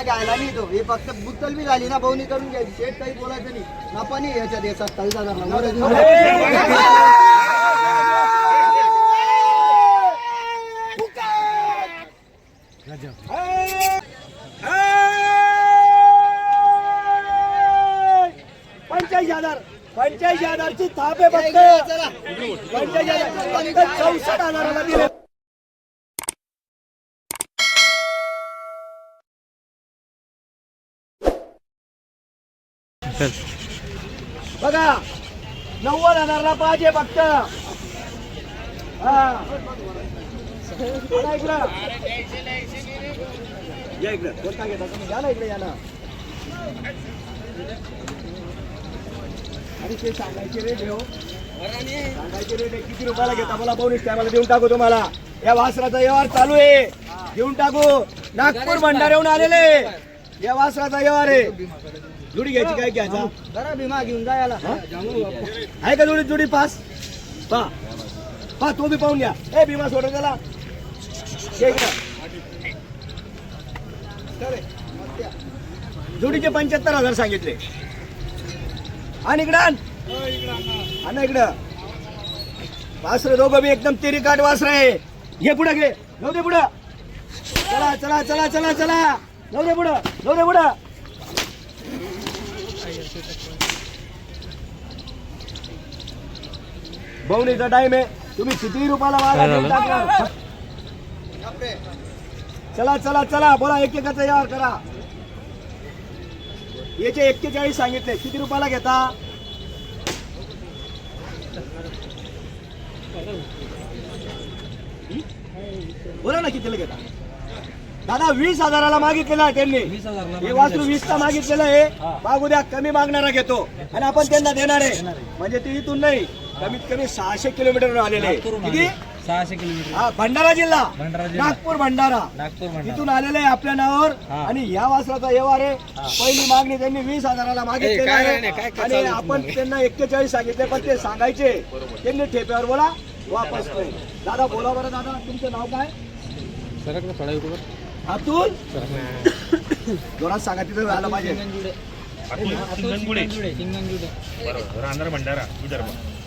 घ्यायला नाही तो हे फक्त बुत्तल बी झाली ना भाऊनी करून घ्यायची काही बोलायचं नाही नफा नाही याच्यात हे हजार वर हजार पंच्याऐंशी हजारची थाप आहे फक्त. हजार चौसष्ट हजाराला दिले. बघा नव्वद हजारला पाहिजे फक्त. हा. इकडे. आणि ते सांगायचे रेट घेऊ हो. सांगायचे रेट किती रुपयाला घेता? मला बोनस टायमाला देऊन टाकू तुम्हाला. या वासराचा व्यवहार चालू आहे. देऊन टाकू. नागपूर भंडाऱ्याहून आलेले. या वासराचा व्यवहार आहे. जुडी घ्यायची काय घ्यायचा जरा भीमा घेऊन जा याला. आहे का जुडी जुडी पास? पा. पा तो बी पाहून घ्या. ए भीमा त्याला. ये इकडं. जोडीचे पंच्याहत्तर हजार सांगितले. आणि इकडं आण. इकडं. वासरे दोघं बी एकदम तेरी काट वासर आहे. घे पुढं घे. जाऊ दे पुढं. चला चला चला चला चला. जाऊ दे पुढं जाऊ दे पुढं. बहुणीचा टाइम आहे. तुम्ही किती रुपयाला वागा देऊन टाकणार चला चला चला. बोला एक एकाचा यावर करा. याचे एक्केचाळीस सांगितले. किती रुपयाला घेता? बोला ना कितीला घेता? दादा वीस हजाराला मागितलेला आहे त्यांनी. हे वासरू वीस ला मागितलेलं आहे. मागू द्या कमी मागणारा घेतो. आणि आपण त्यांना देणार आहे. म्हणजे ते इथून नाही. कमीत कमी सहाशे किलोमीटर आलेले आहे. किती? सहाशे किलोमीटर. हा भंडारा जिल्हा. भंडारा जिल्हा. नागपूर भंडारा. नागपूर भंडारा. तिथून आलेले आहे आपल्या नावावर. हा. आणि या वासराचा व्यवहार आहे. पहिली मागणी त्यांनी वीस हजाराला मागितलेली काय आहे. नाही, काय- काय आणि चालू आहे आपण त्यांना एक्केचाळीस सांगितले पण ते सांगायचे. त्यांनी ठेप्यावर बोला वापस नाही दादा बोला बरं दादा तुमचं नाव काय? सरक ना थोडा युट्यूबर अतुल? जोरात सांगा तिथं झालं पाहिजे.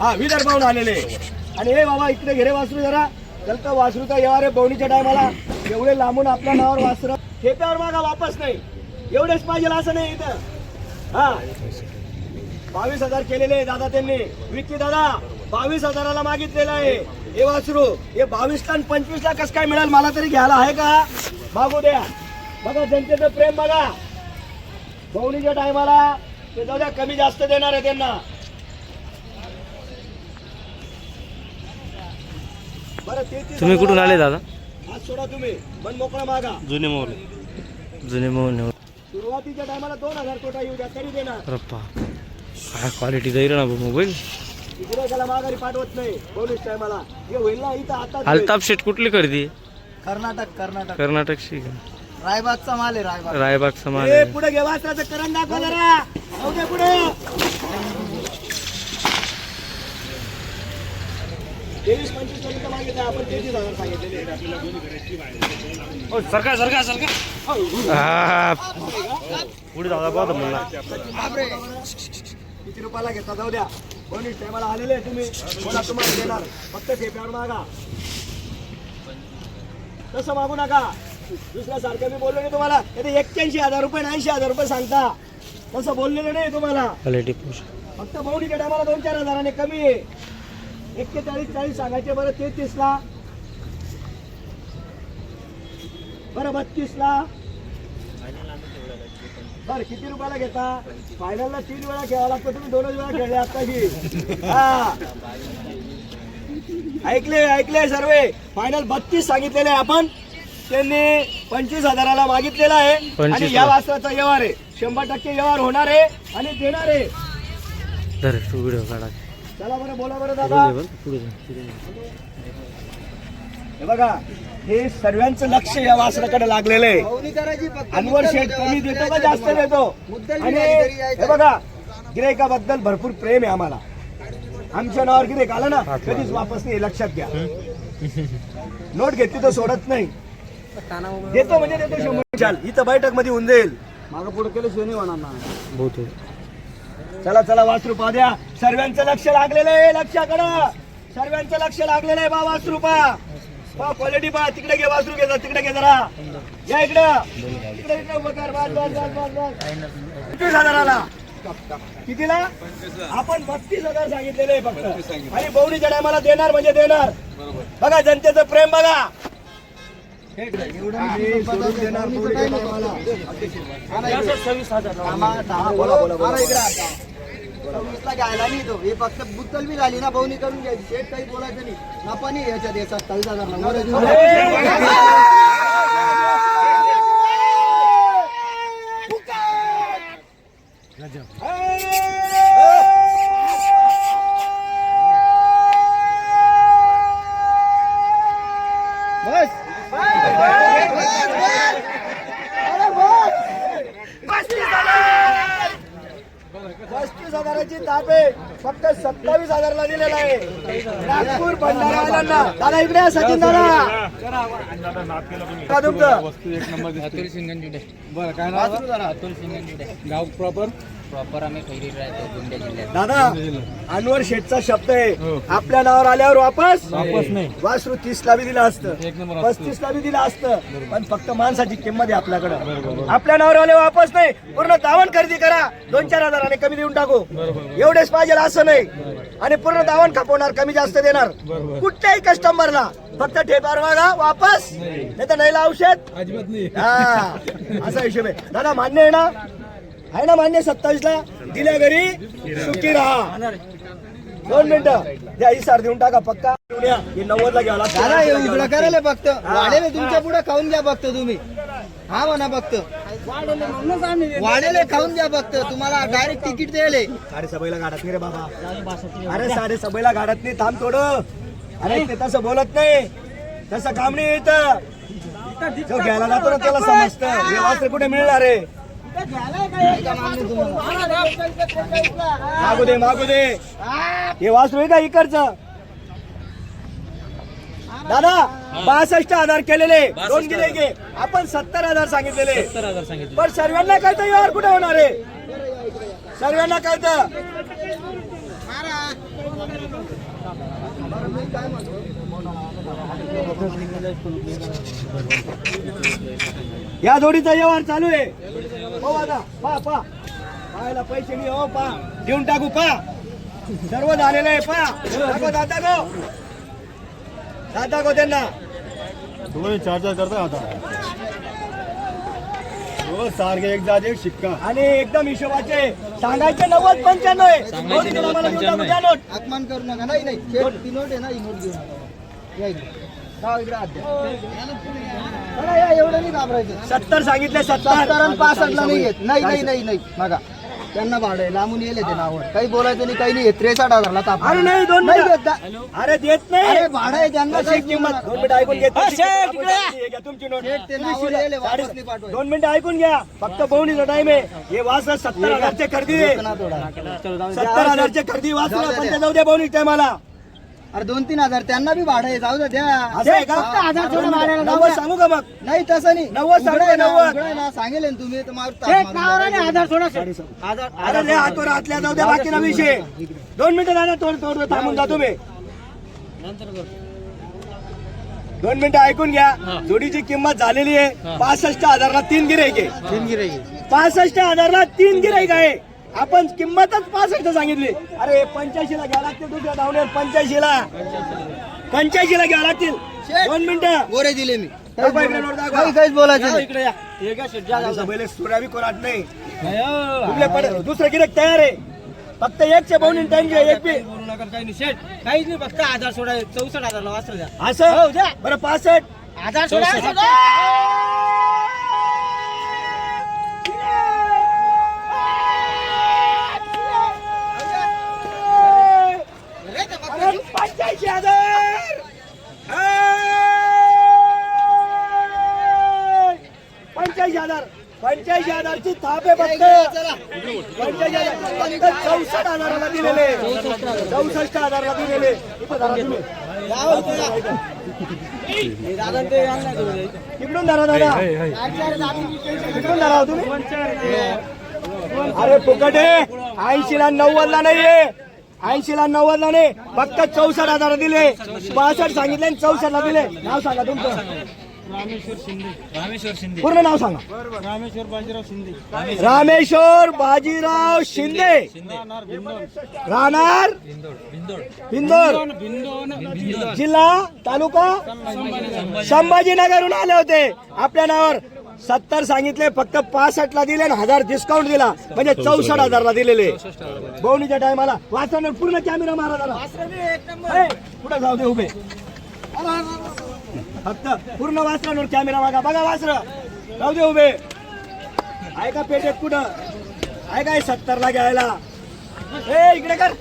हा विदर्भाहून आलेले. आणि हे बाबा इकडे घेरे वासरू जरा. जलत वासरू तर येवा आहे बवणीच्या टायमाला. एवढे लांबून आपल्या नावावर वासर. खेप्यावर मागा वापस नाही. एवढेच पाहिजे असं नाही इथं. हा. बावीस हजार केलेले दादा त्यांनी. विकी दादा बावीस हजाराला मागितलेलं आहे. हे वासरू हे बावीस टन पंचवीस ला कसं काय मिळेल? मला तरी घ्यायला आहे का? मागू द्या. बघा जनतेचं प्रेम बघा. बवणीच्या टायमाला ते जाऊ द्या कमी जास्त देणार आहे त्यांना. तुम्ही कुठून आले दादा? हात सोडा तुम्ही. मन मोकळा मागा. जुने मोहन जुने सुरुवातीच्या टायमाला दोन हजार कोटा येऊ द्या तरी देणार. रप्पा काय क्वालिटी जाईल ना मोबाईल. गिरायकाला माघारी पाठवत नाही पोलीस टायमाला. हे होईल ना इथं आता अल्ताफ शेट कुठली खरेदी? कर्नाटक कर्नाटक. कर्नाटकची का? रायबागचा माल आहे रायबाग. रायबाग समाज ए, पुढे घे वासराचं करण दाखवा जरा. पुढे. तेवीस पंचवीसपर्यंत मागितलं आपण तेवीस हजार सांगितलेले सरका सरका सरका. पुढे दादा पाहतो मला किती रुपयाला घेता? जाऊ द्या. पोलीस टायमाला आलेले तुम्ही. कोणा तुम्हाला देणार? फक्त ठेप्यावर मागा. तसं मागू नका. दुसऱ्या सारखं मी बोललो नाही तुम्हाला. ते एक्क्याऐंशी हजार रुपये ऐंशी हजार रुपये सांगता. तसं बोललेलं नाही तुम्हाला. फक्त बहुणीच्या टायमाला दोन चार हजाराने कमी आहे. एक्केचाळीस चाळीस सांगायचे बरं तेहतीस ला बरं बत्तीस ला बरं किती रुपयाला घेता? फायनलला तीन वेळा खेळावं लागतं तुम्ही दोनच वेळा खेळले आत्ताशी हा. ऐकले ऐकले सर्व. फायनल बत्तीस सांगितलेले आहे आपण. त्यांनी पंचवीस हजाराला मागितलेला आहे. आणि 25 या ला. वासराचा व्यवहार आहे. शंभर टक्के व्यवहार होणार आहे आणि देणार आहे. चला बरं बोला बरं दादा. हे बघा हे सर्वांचं लक्ष या वासराकडे लागलेलं आहे. अनवर शेठ कमी देतो का जास्त. देतो? आणि. हे बघा गिरायकाबद्दल भरपूर प्रेम आहे आम्हाला. आमच्या नावावर गिरायक आलं ना? कधीच वापस नाही हे लक्षात घ्या. नोट घेतली तर सोडत नाही. देतो म्हणजे देतो शंभर चाल इथं बैठकमध्ये होऊन जाईल. मागं पुढे केलं शनी होणार ना चला चला वासरू पा द्या सर्वांचं लक्ष लागलेलं आहे लक्षाकडं. सर्वांचं लक्ष लागलेलं आहे बा वासरू पा. क्वालिटी पा. तिकडे घे वासरू घे तिकडे घे जरा. या इकडं. इकडे इकडे उभं कर. बस बस बस बस बस. किती हजाराला. कितीला? आपण बत्तीस हजार सांगितलेले आहे फक्त. आणि बौरीच्या टायमाला देणार म्हणजे देणार. बघा जनतेचं प्रेम बघा. हा, इकडे आता. सव्वीसला घ्यायला नाही तो हे फक्त बुत्तल बी झाली ना बहुनी करून घ्यायची शेट काही बोलायचं नाही नफा नाही याच्यात हे सत्तावीस हजार बस आहे फक्त सत्तावीस हजारला दिलेला आहे. नागपूर भंडारा दादा इकडे सचिन दादा. का तुमचं. अतुल सिंगनजुडे बरं काय नाव? अतुल सिंगनजुडे गाव प्रॉपर? प्रॉपर आम्ही खैरी राहतो गोंदिया जिल्ह्यात. दादा अनवर शेठचा शब्द आहे. आपल्या नावावर आल्यावर वापस? वापस नाही. वासरू तीस ला बी दिलं असतं. एक नंबर असतं. पस्तीस ला बी दिलं असतं. पण फक्त माणसाची किंमत आहे आपल्याकडं. आपल्या नावावर आले वापस नाही. पूर्ण दावण खरेदी करा. दोन चार हजाराने कमी देऊन टाकू. एवढेच पाहिजे असं नाही. आणि पूर्ण दावण खपवणार कमी जास्त देणार. कुठल्याही कस्टमरला फक्त ठेप्यावर बघा वापस. नाही. तर नाही औषध अजिबात नाही. हा. असा हिशोब आहे. दादा मान्य आहे ना? आहे ना मान्य सत्तावीस ला दिल्या घरी सुखी राहा. दोन मिनिटं. द्या ही सार देऊन टाका पक्का. देऊन या. नव्वद ला घ्यावं दादा हे लागतं. उघडं करायला फक्त. वाढेले तुमच्यापुढे खाऊन घ्या फक्त तुम्ही. हा म्हणा फक्त. वाढेले खाऊन घ्या फक्त. तुम्हाला डायरेक्ट तिकीट द्यायले साडे सबाईला गाडत नाही रे बाबा. अरे साडे सबाईला गाडत नाही. थांब थोडं. अरे ते तसं बोलत नाही. तसं काम नाही येत घ्यायला जातो ना त्याला समजतं. हे वास्त्र कुठे मिळणार आहे? मागू दे मागू दे. हे वासरू का इकडचं? दादा बासष्ट हजार केलेले. दोन गिरे आपण सत्तर हजार सांगितलेले. सत्तर हजार सांगितले. पण सर्वांना कळतं यावर कुठे होणार आहे? सर्वांना कळतं या जोडीचा व्यवहार चालू आहे. हो आता. पा पा. पाहायला पैसे नाही हो पा. देऊन टाकू पा. सर्व झालेलं आहे पा. दाखव दादा गो. दादा गो त्यांना. दोन्ही चार चार करता आता? हो सारखे एक जात एक शिक्का. आणि एकदम हिशोबाचे. सांगायचे नव्वद पंच्याण्णव आहे. अपमान करू नका. नाही नाही. नोट आहे ना ही नोट घेऊ नका या एवढं नाही घाबरायचं सत्तर सांगितले सत्तर. सत्तर आणि पासष्टला नाही नाही नाही नाही नाही. बघा. त्यांना भाडं आहे. लांबून येले ते नावावर काही बोलायचं नाही काही नाही. त्रेसष्ट हजारला ताप अरे नाही दोन नाही मिनिटं. घेत दा- अरे देत नाही. अरे भाडं आहे त्यांना काही किंमत. दोन मिनिटं ऐकून घ्या तुमची नोट. शेट ते नावावर येले वापस नाही पाठवायचे. दोन मिनिटं ऐकून घ्या. फक्त बहुणीचा टाइम आहे. हे वास सत्तर हजारचे खरेदी आहे. ना थोडा. सत्तर हजारचे खरेदी वास पण ते जाऊ द्या बहुणी टायमाला अरे दोन तीन हजार त्यांना बी भाडं आहे जाऊ द्या द्या. असं आहे का? फक्त हजार सोडून भाड्याला जाऊ नव्वद द्या. सांगू का मग? नाही तसं नाही. नव्वद सांगू ना, ना सांगेल ना तुम्ही तर मारून ताप मारून द्या. अरे लय हातवर हातल्या जाऊ द्या बाकीला विषय. दोन मिनिटं दादा तोड तोड थांबून जा तुम्ही. दोन मिनिटं ऐकून घ्या. जोडीची किंमत झालेली आहे. पासष्ट हजारला तीन गिराईक आहे. पासष्ट हजारला तीन गिराईक आहे. आपण किंमतच पासष्ट सांगितली. अरे पंच्याऐंशी ला घ्यावं लागतील दुसऱ्या धावण्यात पंच्याऐंशी ला पंच्याऐंशी ला घ्यावं लागतील. दोन मिनिटं. गोरे दिले मी. इकडे. काही काहीच बोलायचं नाही. बी कोणात नाही. कुठले पड- दुसरं गिरेक तयार आहे. फक्त एकशे पाऊन टाइम घ्या एक बी. काहीच नाही फक्त हजार सोडा चौसष्ट हजारला वाचलं द्या. असं? बरं पासष्ट. हजार सोडा. हजारची थाप फक्त चौसष्ट हजाराला दिलेले. चौसष्ट हजाराला दिलेले. इकडून धरा दादा. इकडून धरा हो तुम्ही. अरे फुकट! आहे ऐंशी ला नाहीये. ऐंशीला नव्वदला नाही. फक्त चौसष्ट हजार दिले. बासष्ट सांगितले चौसष्टला दिले. नाव सांगा तुमचं. पूर्ण नाव सांगा. रामेश्वर बाजीराव शिंदे. रामेश्वर बाजीराव शिंदे. राहणार बिंदोर जिल्हा तालुका? संभाजीनगरहून आले होते. आपल्या नावावर सत्तर सांगितले फक्त पासष्ट ला दिले आणि हजार डिस्काउंट दिला. म्हणजे चौसष्ट हजारला दिलेले. बोवणीच्या टायमाला. वाचणार पूर्ण कॅमेरा मारा जरा. ए, पुढे जाऊ दे उभे. फक्त पूर्ण वाचरांवर कॅमेरा बघा बघा वासर. जाऊ दे उभे. ऐका पेटेत कुठं? आहे काय सत्तर ला घ्यायला? ए इकडे कर.